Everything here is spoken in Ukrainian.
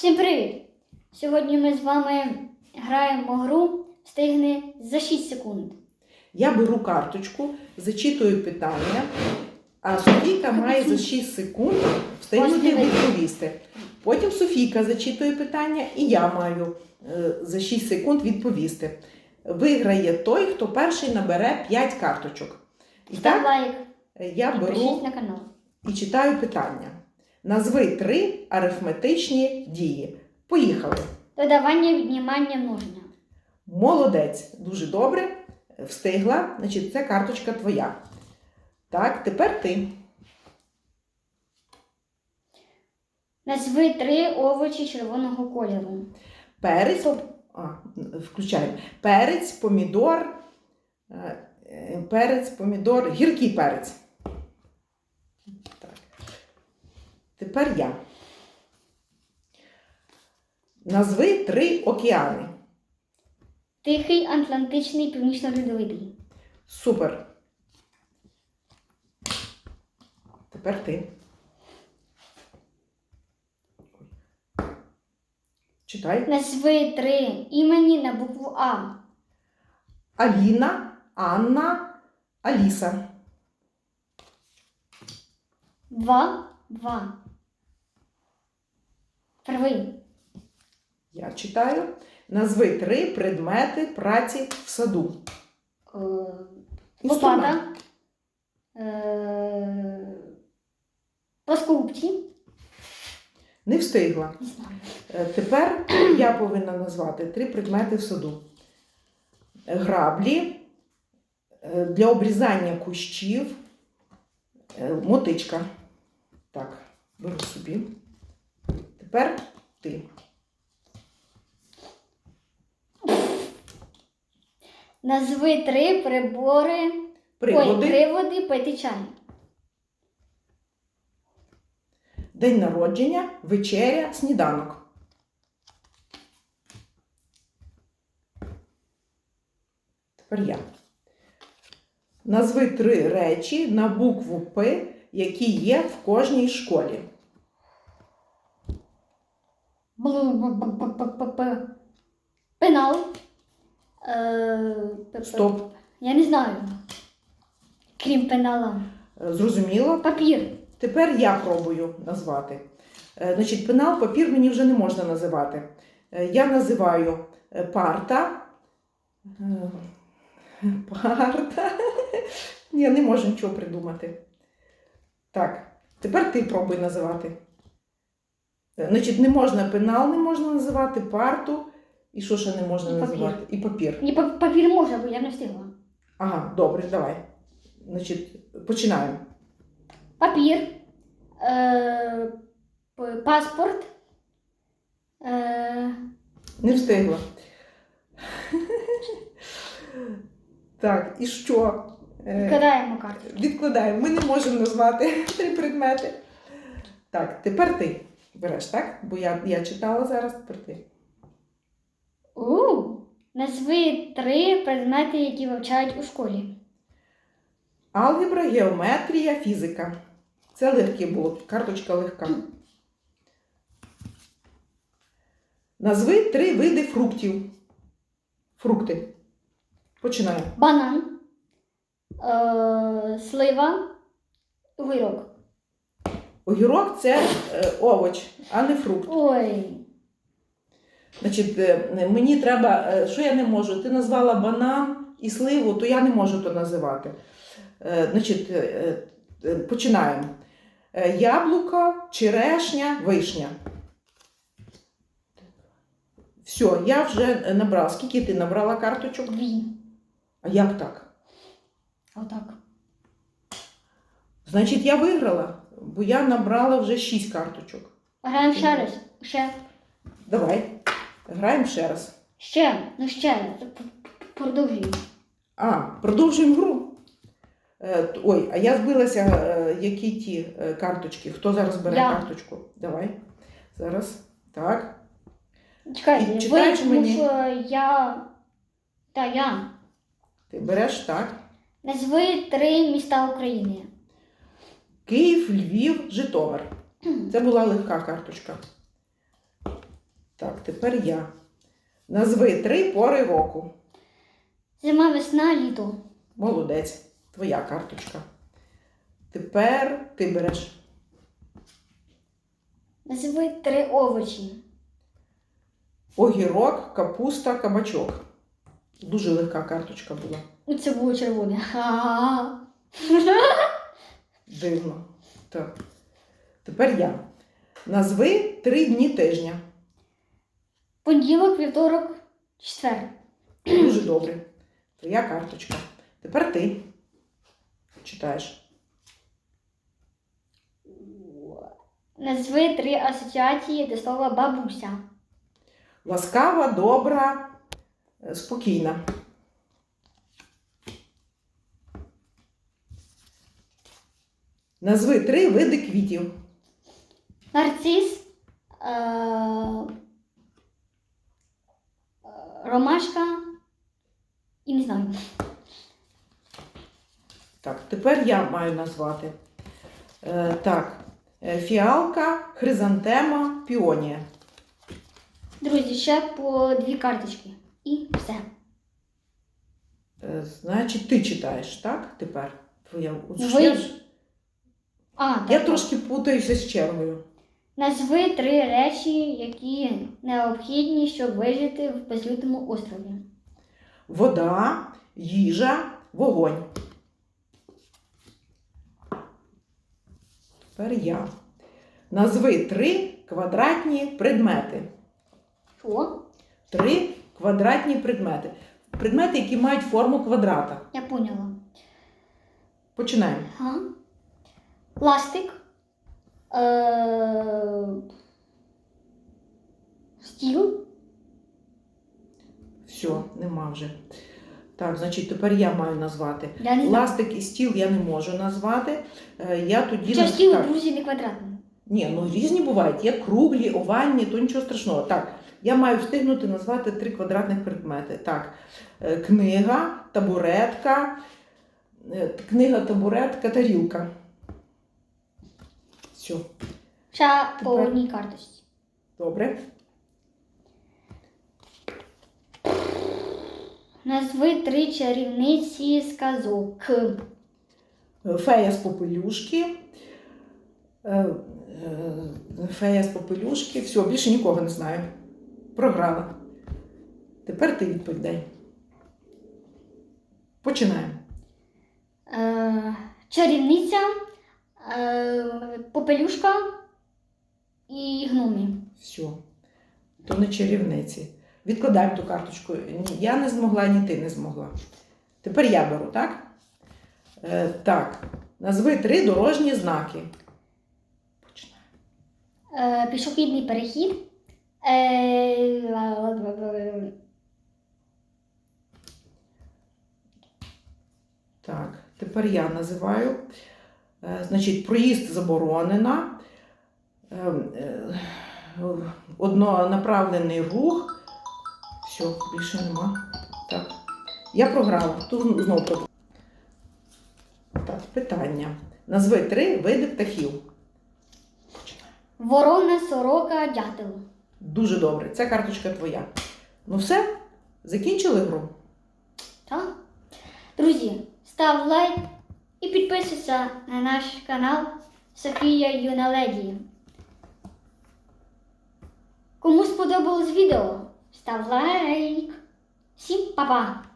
Всім привіт! Сьогодні ми з вами граємо гру Встигни за 6 секунд. Я беру карточку, зачитую питання, а Софійка має за 6 секунд встигнути відповісти. Потім Софійка зачитує питання, і я маю е, за 6 секунд відповісти. Виграє той, хто перший набере 5 карточок. І так лайк, я беру на канал. і читаю питання. Назви три арифметичні дії. Поїхали. Додавання, віднімання, множення. Молодець, дуже добре. Встигла, значить, це карточка твоя. Так, тепер ти. Назви три овочі червоного кольору. Перець, а, включаємо. Перець, помідор, е, перець, помідор, гіркий перець. Так. Тепер я. Назви три океани. Тихий, Атлантичний, Північно-Льодовитий. Супер. Тепер ти. Читай. Назви три імені на букву А. Аліна, Анна, Аліса. Два. Два. Первий. Я читаю. Назви три предмети праці в саду. Е. Лопата. Е, Не встигла. Не знаю. Е, Тепер я повинна назвати три предмети в саду: граблі для обрізання кущів, мотичка. Так, беру собі. Тепер ти. Назви три прибори. Ой, Приводи, приводи пити чай. день народження, вечеря, сніданок. Тепер я. Назви три речі на букву П, які є в кожній школі. Пенал. Е, Стоп. Я не знаю. Крім пенала. Е, Зрозуміло? Папір. Тепер я пробую назвати. Е, Значить, пенал, папір мені вже не можна називати. Я називаю парта. Парта. Я не можу нічого придумати. Так, тепер ти пробуй називати. Е, Значить, не можна пенал не можна називати, парту. І що ще не можна І папір. називати? І папір. Ні, па- папір можна, бо я не встигла. Ага, добре, давай. Значить, починаємо. Папір. Е, п- паспорт. Е, Не встигла. Так, і що? Е, Вкладаємо карту. Відкладаємо. Ми не можемо назвати три предмети. Так, тепер ти береш, так? Бо я, я читала зараз, тепер ти. У. Назви три предмети, які вивчають у школі. Алгебра, геометрія, фізика. Це легке було, карточка легка. Назви три види фруктів. Фрукти. Починаємо. Банан. Е, слива. Огірок. Огірок це е, овоч, а не фрукт. Ой. Значить, е, мені треба, е, що я не можу? Ти назвала банан і сливу, то я не можу то називати. Значить, починаємо. Яблуко, черешня, вишня. Все, я вже набрала. Скільки ти набрала карточок? Дві. А як так? Отак. Значить, я виграла, бо я набрала вже 6 карточок. Граємо ще раз. Ще. Давай, граємо ще раз. Ще. Ну ще. П- п- Продовжуємо. А, продовжуємо гру. Е, т- ой, а я збилася, е, які ті е, карточки. Хто зараз бере Я. карточку? Давай. Зараз. Так. Чекайте, І ви, читаєш тому мені? що я. Та я. Ти береш так. Назви три міста України. Київ, Львів, Житомир. Це була легка карточка. Так, тепер я. Назви три пори року. Зима, весна, літо. Молодець. Твоя карточка. Тепер ти береш. Назви три овочі. Огірок, капуста, кабачок. Дуже легка карточка була. Це було червоне. Ха-ха-ха. Дивно. Так. Тепер я. Назви три дні тижня. Понеділок, вівторок, четвер. Дуже добре. Твоя карточка. Тепер ти читаєш. Назви три асоціації до слова бабуся. Ласкава, добра, е, спокійна. Назви три види квітів. Нарцис. Е- ромашка. І не знаю. Так, тепер я маю назвати. Е, так, е, фіалка, хризантема, піонія. Друзі, ще по дві карточки. І все. Е, значить, ти читаєш, так? Тепер твоя. От Ну, ви я, А, так. трошки путаюся з чергою. Назви три речі, які необхідні, щоб вижити в безлюдному острові. Вода, їжа, вогонь. Тепер я. Назви три квадратні предмети. Що? Три квадратні предмети. Предмети, які мають форму квадрата. Я поняла. Починаємо. Ага. Ластик. Е... Стіл. Все, нема вже. Так, значить, тепер я маю назвати. Я не знаю. Ластик і стіл я не можу назвати. Е, Я тоді Хоча наз- стіл, так. друзі, не квадратний. Ні, ну різні бувають. Є круглі, овальні, то нічого страшного. Так, я маю встигнути назвати три квадратних предмети. Так, е, книга, табуретка, е, книга, табуретка, тарілка. Все, Ще по Тепер- одній карточці. добре. Назви три чарівниці з казок. Е, Фея з попелюшки. е, е, Фея з попелюшки. Все, більше нікого не знаю. Програла. Тепер ти відповідай. Починаємо. Е... Чарівниця. Попелюшка і гномі. Все. То не чарівниці. Відкладаємо ту карточку. Ні, я не змогла, ні ти не змогла. Тепер я беру, так? Е, так. Назви три дорожні знаки. Е... Пішохідний перехід. Е... Так, тепер я називаю. Е, значить, проїзд заборонена. Е, е, однонаправлений рух. Все, більше нема. Так. Я програла. Тут знову програла. Так, питання. Назви три види птахів. Ворона, сорока, дятел. Дуже добре. Це карточка твоя. Ну все, закінчили гру. Так? Друзі, став лайк і підписуйся на наш канал Софія Юна Леді. Кому сподобалось відео, став лайк. Всім па-па!